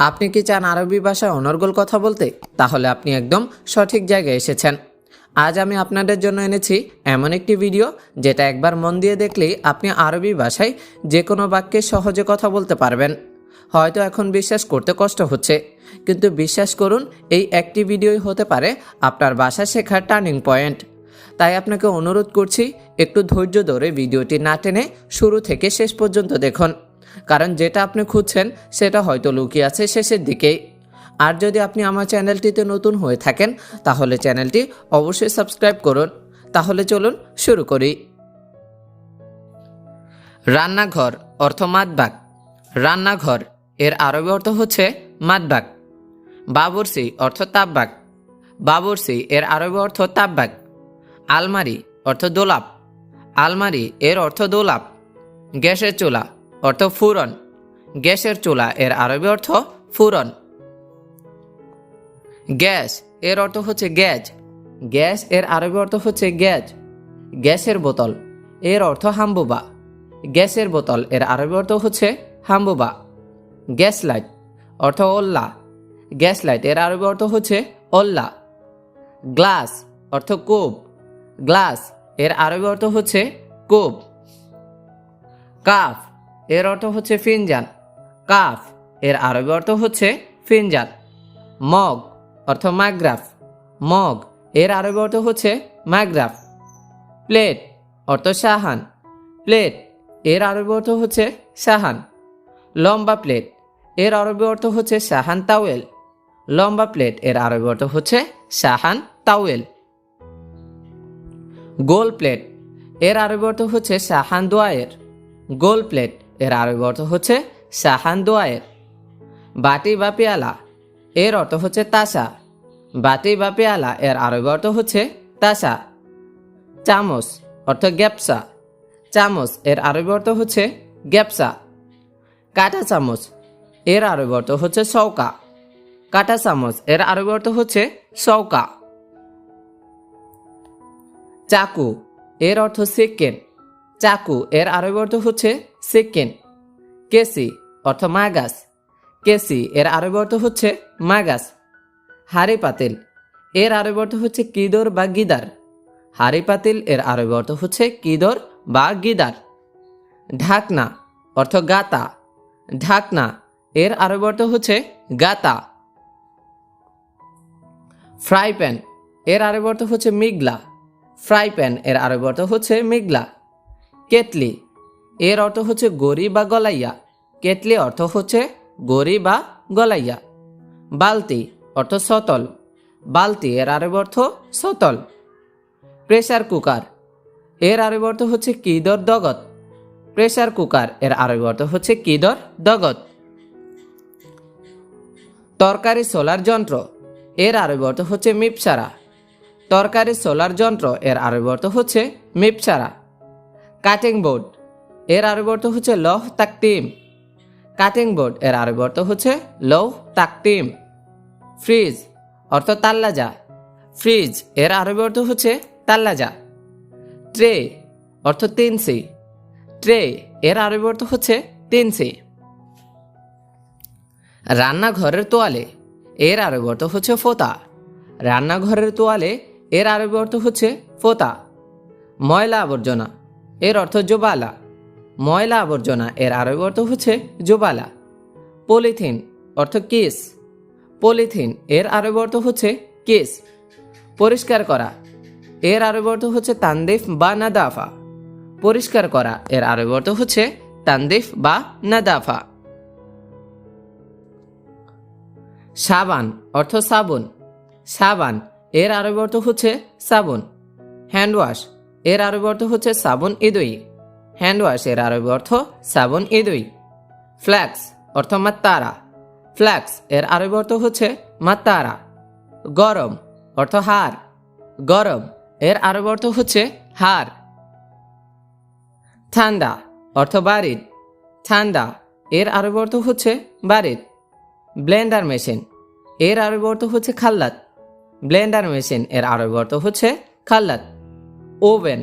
আপনি কি চান আরবি ভাষায় অনর্গল কথা বলতে? তাহলে আপনি একদম সঠিক জায়গায় এসেছেন। আজ আমি আপনাদের জন্য এনেছি এমন একটি ভিডিও, যেটা একবার মন দিয়ে দেখলেই আপনি আরবি ভাষায় যে কোনো বাক্যে সহজে কথা বলতে পারবেন। হয়তো এখন বিশ্বাস করতে কষ্ট হচ্ছে, কিন্তু বিশ্বাস করুন, এই একটি ভিডিওই হতে পারে আপনার ভাষা শেখার টার্নিং পয়েন্ট। তাই আপনাকে অনুরোধ করছি, একটু ধৈর্য ধরে ভিডিওটি না টেনে শুরু থেকে শেষ পর্যন্ত দেখুন। কারণ যেটা আপনি খুঁজছেন, সেটা হয়তো লুকিয়ে আছে শেষের দিকেই আর যদি আপনি আমার চ্যানেলটিতে নতুন হয়ে থাকেন, তাহলে চ্যানেলটি অবশ্যই সাবস্ক্রাইব করুন। তাহলে চলুন শুরু করি। রান্নাঘর, অর্থ মাতবাগ রান্নাঘর, এর আরবি অর্থ হচ্ছে মাতবাগ বাবরসি, অর্থ তাপবাগ। বাবরসি, এর আরবি অর্থ তাপবাক আলমারি, অর্থ দোলাপ। আলমারি, এর অর্থ দোলাপ। গ্যাসের চুলা অর্থ ফুরন। গ্যাসের চুলা, এর আরবি অর্থ ফুরন। গ্যাস, এর অর্থ হচ্ছে গ্যাস গ্যাস, এর আরবি অর্থ হচ্ছে গ্যাস গ্যাসের বোতল, এর অর্থ হাম্বুবা। গ্যাসের বোতল, এর আরবি অর্থ হচ্ছে হাম্বুবা। গ্যাস লাইট, অর্থ ওল্লা। গ্যাস লাইট, এর আরবি অর্থ হচ্ছে ওল্লা। গ্লাস, অর্থ কোপ গ্লাস, এর আরবি অর্থ হচ্ছে কোপ কাফ এর অর্থ হচ্ছে ফিনজান কাফ, এর আরবি অর্থ হচ্ছে ফিনজান মগ, অর্থ মাগ্রাফ মগ, এর আরবি অর্থ হচ্ছে মাগ্রাফ প্লেট, অর্থ সাহান প্লেট, এর আরবি অর্থ হচ্ছে সাহান লম্বা প্লেট, এর আরবি অর্থ হচ্ছে সাহান তাওয়েল। লম্বা প্লেট, এর আরবি অর্থ হচ্ছে সাহান তাওয়েল। গোল প্লেট, এর আরবি অর্থ হচ্ছে সাহান দোয়ায়ের। গোল প্লেট এর আরবি অর্থ হচ্ছে সাহান দোয়ায়ের। বাটি বা পেয়ালা, এর অর্থ হচ্ছে তাসা। বাটি বা পেয়ালা, এর আরবি অর্থ হচ্ছে তাসা। চামচ, অর্থ গ্যাপসা। চামচ, এর আরবি অর্থ হচ্ছে গ্যাপসা। কাটা চামচ, এর আরবি অর্থ হচ্ছে সৌকা কাটা চামচ, এর আরবি অর্থ হচ্ছে সৌকা চাকু, এর অর্থ সেকেন্ড চাকু, এর আরবি অর্থ হচ্ছে সেকেন্ড। কেসি, অর্থ মাগাস। কেসি, এর আরবি অর্থ হচ্ছে মাগাস। হাড়ি পাতিল, এর আরবি অর্থ হচ্ছে কিদর বা গিদার। হাড়ি পাতিল, এর আরবি অর্থ হচ্ছে কিদর বা গিদার। ঢাকনা, অর্থ গাতা। ঢাকনা, এর আরবি অর্থ হচ্ছে গাতা। ফ্রাই প্যান, এর আরবি অর্থ হচ্ছে মিগলা। ফ্রাই প্যান, এর আরবি অর্থ হচ্ছে মিগলা। কেতলি এর অর্থ হচ্ছে গড়ি বা গলাইয়া। কেতলি অর্থ হচ্ছে গড়ি বা গলাইয়া। বালতি অর্থ সতল। বালতি এর আরবি অর্থ সতল। প্রেসার কুকার এর আরবি অর্থ হচ্ছে কিদর দগত প্রেসার কুকার এর আরবি অর্থ হচ্ছে কিদর দগত তরকারি সোলার যন্ত্র এর আরবি অর্থ হচ্ছে মিপসারা। তরকারি সোলার যন্ত্র এর আরবি অর্থ হচ্ছে মিপসারা। কাটিং বোর্ড এর আরবি অর্থ হচ্ছে লহ তাকতিম। কাটিং বোর্ড এর আরবি অর্থ হচ্ছে লৌহ তাকতিম। ফ্রিজ অর্থ তাল্লাজা। ফ্রিজ এর আরবি অর্থ হচ্ছে তাল্লাজা। ট্রে অর্থ তিনসি। ট্রে এর আরবি অর্থ হচ্ছে তিনসি। রান্নাঘরের তোয়ালে এর আরবি অর্থ হচ্ছে ফোতা। রান্নাঘরের তোয়ালে এর আরবি অর্থ হচ্ছে ফোতা। ময়লা আবর্জনা এর অর্থ জোবালা। ময়লা আবর্জনা এর আরবি অর্থ হচ্ছে জোবালা। পলিথিন অর্থ কেস। পলিথিন এর আরবি অর্থ হচ্ছে কেস। পরিষ্কার করা এর আরবি অর্থ হচ্ছে তান্দিফ বা নাদাফা। পরিষ্কার করা এর আরবি অর্থ হচ্ছে তান্দিফ বা নাদাফা। সাবান অর্থ সাবুন। সাবান এর আরবি অর্থ হচ্ছে সাবুন। হ্যান্ড ওয়াশ এর আরবি অর্থ হচ্ছে সাবুন ইদুই হ্যান্ড ওয়াশ এর আরবি অর্থ সাবুন ইদুই ফ্ল্যাক্স অর্থ মাত্তারা। ফ্ল্যাক্স এর আরবি অর্থ হচ্ছে মাত্তারা। গরম অর্থ হার। গরম এর আরবি অর্থ হচ্ছে হার। ঠান্ডা অর্থ বাড়ির। ঠান্ডা এর আরবি অর্থ হচ্ছে বাড়ির। ব্লেন্ডার মেশিন এর আরবি অর্থ হচ্ছে খাল্লাত। ব্লেন্ডার মেশিন এর আরবি অর্থ হচ্ছে খাল্লাত। ওভেন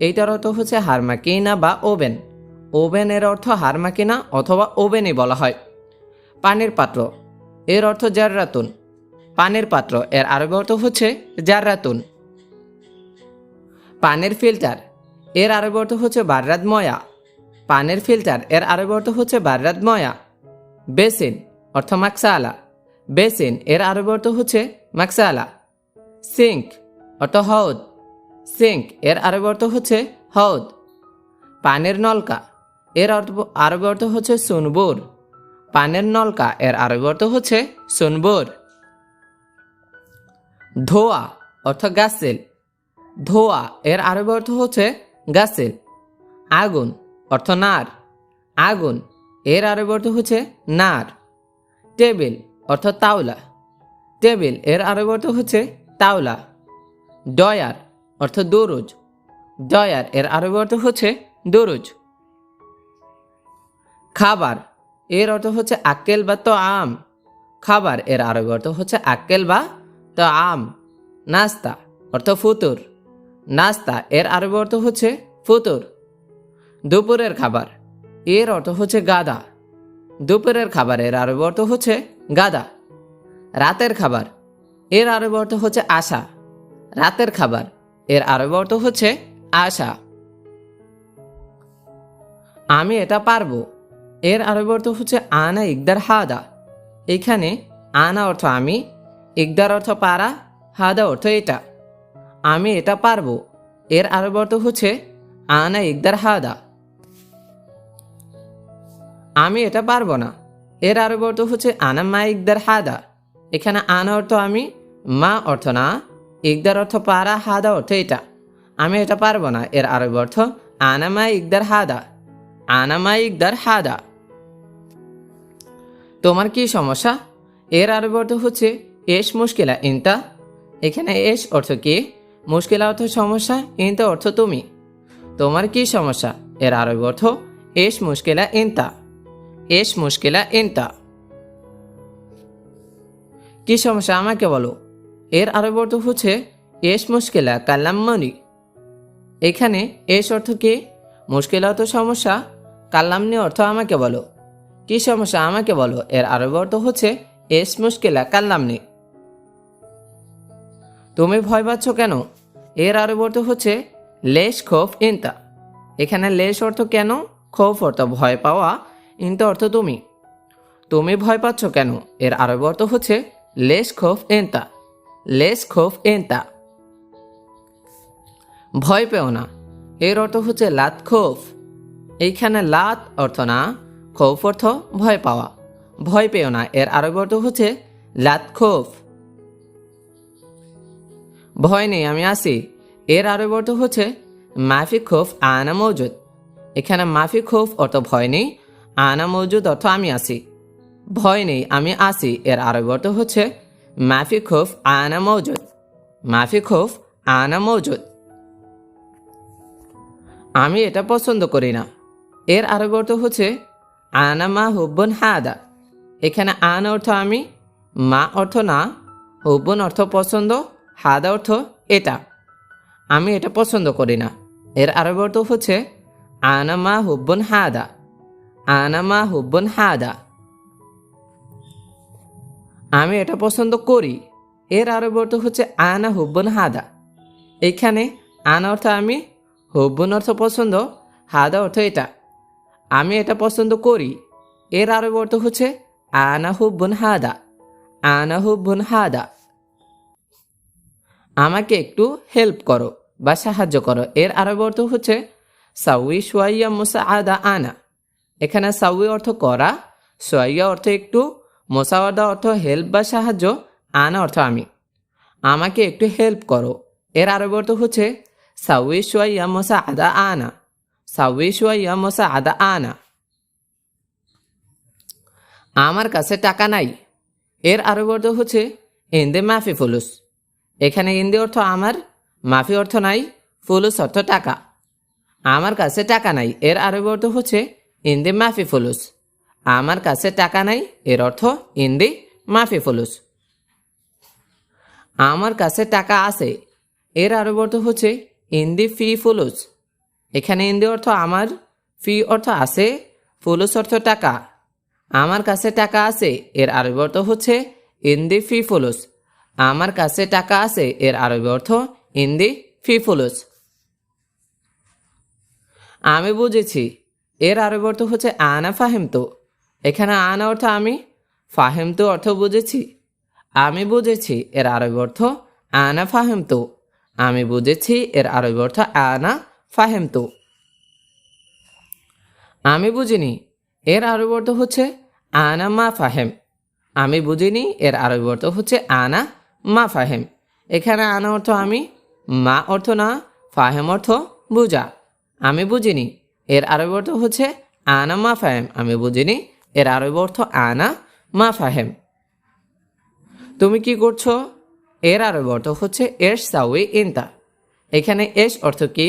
এইটার অর্থ হচ্ছে হারমাকিনা বা ওভেন। ওভেনের অর্থ হারমাকিনা অথবা ওভেনই বলা হয়। পানির পাত্র, এর অর্থ জাররাতুন। পানির পাত্র, এর আরবি অর্থ হচ্ছে জাররাতুন। পানির ফিল্টার, এর আরবি অর্থ হচ্ছে বাররাদ ময়া। পানির ফিল্টার, এর আরবি অর্থ হচ্ছে বাররাদ ময়া। বেসিন, অর্থ মাকসালা। বেসিন, এর আরবি অর্থ হচ্ছে মাকসালা। সিঙ্ক, অর্থ হদ সিঙ্ক, এর আরবি অর্থ হচ্ছে হদ। পানের নলকা, এর অর্থ আরবি অর্থ হচ্ছে সুনবুর। পানের নলকা, এর আরবি অর্থ হচ্ছে সুনবুর। ধোয়া, অর্থ গাছেল ধোয়া, এর আরবি অর্থ হচ্ছে গাছেল আগুন, অর্থ নার। আগুন, এর আরবি অর্থ হচ্ছে নার। টেবিল, অর্থ তাওলা। টেবিল, এর আরবি অর্থ হচ্ছে তাওলা। ডয়ার অর্থ দরুজ। ডয়ার এর আরবি অর্থ হচ্ছে দরুজ। খাবার এর অর্থ হচ্ছে আক্কেল বা তো আম খাবার এর আরবি অর্থ হচ্ছে আক্কেল বা তো আম নাস্তা অর্থ ফুতুর। নাস্তা এর আরবি অর্থ হচ্ছে ফুতুর। দুপুরের খাবার এর অর্থ হচ্ছে গাদা। দুপুরের খাবারের আরবি অর্থ হচ্ছে গাদা। রাতের খাবার এর আরবি অর্থ হচ্ছে আশা। রাতের খাবার এর আরবি অর্থ হচ্ছে আশা। আমি এটা পারব। এর আরবি অর্থ হচ্ছে আনা ইকদার হাদা। এখানে আনা অর্থ আমি, ইকদার অর্থ পারা, হাদা অর্থ এটা। আমি এটা পারব। এর আরবি অর্থ হচ্ছে আনা ইকদার হাদা। আমি এটা পারব না। এর আরবি অর্থ হচ্ছে আনা মা ইকদার হাদা। এখানে আনা অর্থ আমি, মা অর্থ না। ইকদার অর্থ পারা, হাদা অর্থ এটা। আমি এটা পারব না। এর আরবি অর্থ আনা মা ইকদার হাদা। আনা মা ইকদার হাদা। তোমার কি সমস্যা? এর আরবি অর্থ হচ্ছে, এস মুশকিলা ইনতা। এখানে এস অর্থ কি? মুশকিলা অর্থ সমস্যা, ইনতা অর্থ তুমি। তোমার কি সমস্যা? এর আরবি অর্থ, এস মুশকিলা ইনতা। এস মুশকিলা ইনতা। কি সমস্যা? আমাকে বলো। এর আরবি অর্থ হচ্ছে এস মুশকিলা কাল্লাম্মনি এখানে এস অর্থ কি? মুশকিলা অর্থ সমস্যা, কাল্লামনি অর্থ আমাকে বলো। কি সমস্যা আমাকে বলো? এর আরবি অর্থ হচ্ছে এস মুশকিলা কাল্লামনি। তুমি ভয় পাচ্ছ কেন? এর আরবি অর্থ হচ্ছে লেশ, খোফ, ইনতা। এখানে লেশ অর্থ কেন? খোফ অর্থ ভয় পাওয়া, ইনতা অর্থ তুমি। তুমি ভয় পাচ্ছ কেন? এর আরবি অর্থ হচ্ছে লেশ, খোফ এন্তা লেশ খোফ এন্তা। ভয় পেও না, এর অর্থ হচ্ছে লাত খোফ। এইখানে লাত অর্থ না, খোফ অর্থ ভয় পাওয়া। ভয় পেও না, এর আরবি অর্থ হচ্ছে লাত খোফ। ভয় নেই, আমি আসি এর আরবি অর্থ হচ্ছে মাফি খোফ আনা মৌজুদ। এখানে মাফি খোফ অর্থ ভয় নেই, আনা মৌজুদ অর্থ আমি আসি ভয় নেই, আমি আসি এর আরবি অর্থ হচ্ছে মাফি খোফ আনা মৌজুদ মাফি খোফ আনা মৌজুদ আমি এটা পছন্দ করি না। এর আরবি অর্থ হচ্ছে আনা মা হুব্বন হাদা। এখানে আন অর্থ আমি, মা অর্থ না, হুব্বন অর্থ পছন্দ, হাদা অর্থ এটা। আমি এটা পছন্দ করি না। এর আরবি অর্থ হচ্ছে আনা মা হুব্বন হাদা। আনা মা হুব্বন হাদা। আমি এটা পছন্দ করি। এর আরবি অর্থ হচ্ছে আনা হুব্বন হাদা। এখানে আনা অর্থ আমি, হুব্বন অর্থ পছন্দ, হাদা অর্থ এটা। আমি এটা পছন্দ করি। এর আরবি অর্থ হচ্ছে আনা হুব্বন হাদা। আনা হুব্বন হাদা। আমাকে একটু হেল্প করো বা সাহায্য করো। এর আরবি অর্থ হচ্ছে সাউই সোয়াইয়া মুসা আদা আনা। এখানে সাউই অর্থ করা, সোয়াইয়া অর্থ একটু মোসাওয়াদা অর্থ হেল্প বা সাহায্য, আনা অর্থ আমি। আমাকে একটু হেল্প করো। এর আরবি অর্থ হচ্ছে সাউই সোয়াইয়া মোসা আদা আনা। সাউই সোয়াইয়া মোসা আদা আনা। আমার কাছে টাকা নাই। এর আরবি অর্থ হচ্ছে, ইন্দে মাফি ফুলুস। এখানে ইন্দি অর্থ আমার, মাফি অর্থ নাই, ফুলুস অর্থ টাকা। আমার কাছে টাকা নাই। এর আরবি অর্থ হচ্ছে, ইন্দি মাফি ফুলুস। আমার কাছে টাকা নাই, এর অর্থ ইন্দি মাফি ফুলুস। আমার কাছে টাকা আছে, এর আরবি অর্থ হচ্ছে ইন্দি ফি ফুলুস। এখানে ইন্দি অর্থ আমার, ফি অর্থ আছে, ফুলুস অর্থ টাকা। আমার কাছে টাকা আছে, এর আরবি অর্থ হচ্ছে ইন্দি ফি ফুলুস। আমার কাছে টাকা আছে, এর আরবি অর্থ ইন্দি ফি ফুলুস। আমি বুঝেছি, এর আরবি অর্থ হচ্ছে আনা ফাহিম তো এখানে আনা অর্থ আমি, ফাহিম তো অর্থ বুঝেছি। আমি বুঝেছি এর আরবি অর্থ আনা ফাহিম তো। আমি বুঝেছি এর আরবি অর্থ আনা ফাহিম তো। আমি বুঝিনি এর আরবি অর্থ হচ্ছে আনা মা ফাহেম। আমি বুঝিনি এর আরবি অর্থ হচ্ছে আনা মা ফাহেম। এখানে আনা অর্থ আমি, মা অর্থ না, ফাহেম অর্থ বুঝা। আমি বুঝিনি এর আরবি অর্থ হচ্ছে আনা মা ফাহেম। আমি বুঝিনি এর আরবি অর্থ আনা মা ফাহেম তুমি কি করছ? এর আরবি অর্থ হচ্ছে এস সাউই ইনতা। এখানে এস অর্থ কি?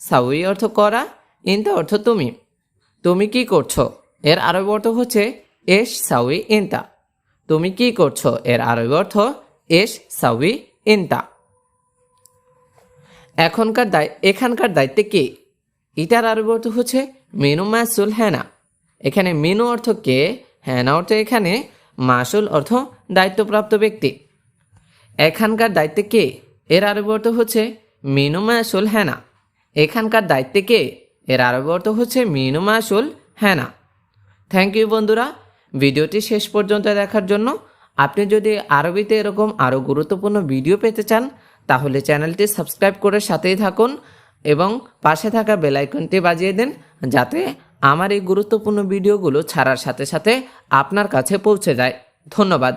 সাউই অর্থ করা, ইনতা অর্থ তুমি। তুমি কি করছ? এর আরবি অর্থ হচ্ছে এস সাউই ইনতা। তুমি কি করছ? এর আরবি অর্থ এস সাউই ইনতা। এখনকার দায়, এখানকার দায়িত্বে কে? এটার আরবি অর্থ হচ্ছে মেনু মাসুল হ্যানা এখানে মেনু অর্থ কে? হ্যানা অর্থ এখানে। মাসুল অর্থ দায়িত্বপ্রাপ্ত ব্যক্তি। এখানকার দায়িত্বে কে? এর আরবি অর্থ হচ্ছে মিনু মাসুল হ্যানা এখানকার দায়িত্বে কে? এর আরবি অর্থ হচ্ছে মিনু মাসুল হ্যানা থ্যাংক ইউ বন্ধুরা। ভিডিওটি শেষ পর্যন্ত দেখার জন্য আপনি যদি আরবিতে এরকম আরও গুরুত্বপূর্ণ ভিডিও পেতে চান, তাহলে চ্যানেলটি সাবস্ক্রাইব করে সাথেই থাকুন এবং পাশে থাকা বেল আইকনটি বাজিয়ে দিন, যাতে আমার এই গুরুত্বপূর্ণ ভিডিওগুলো ছাড়ার সাথে সাথে আপনার কাছে পৌঁছে যায়। ধন্যবাদ।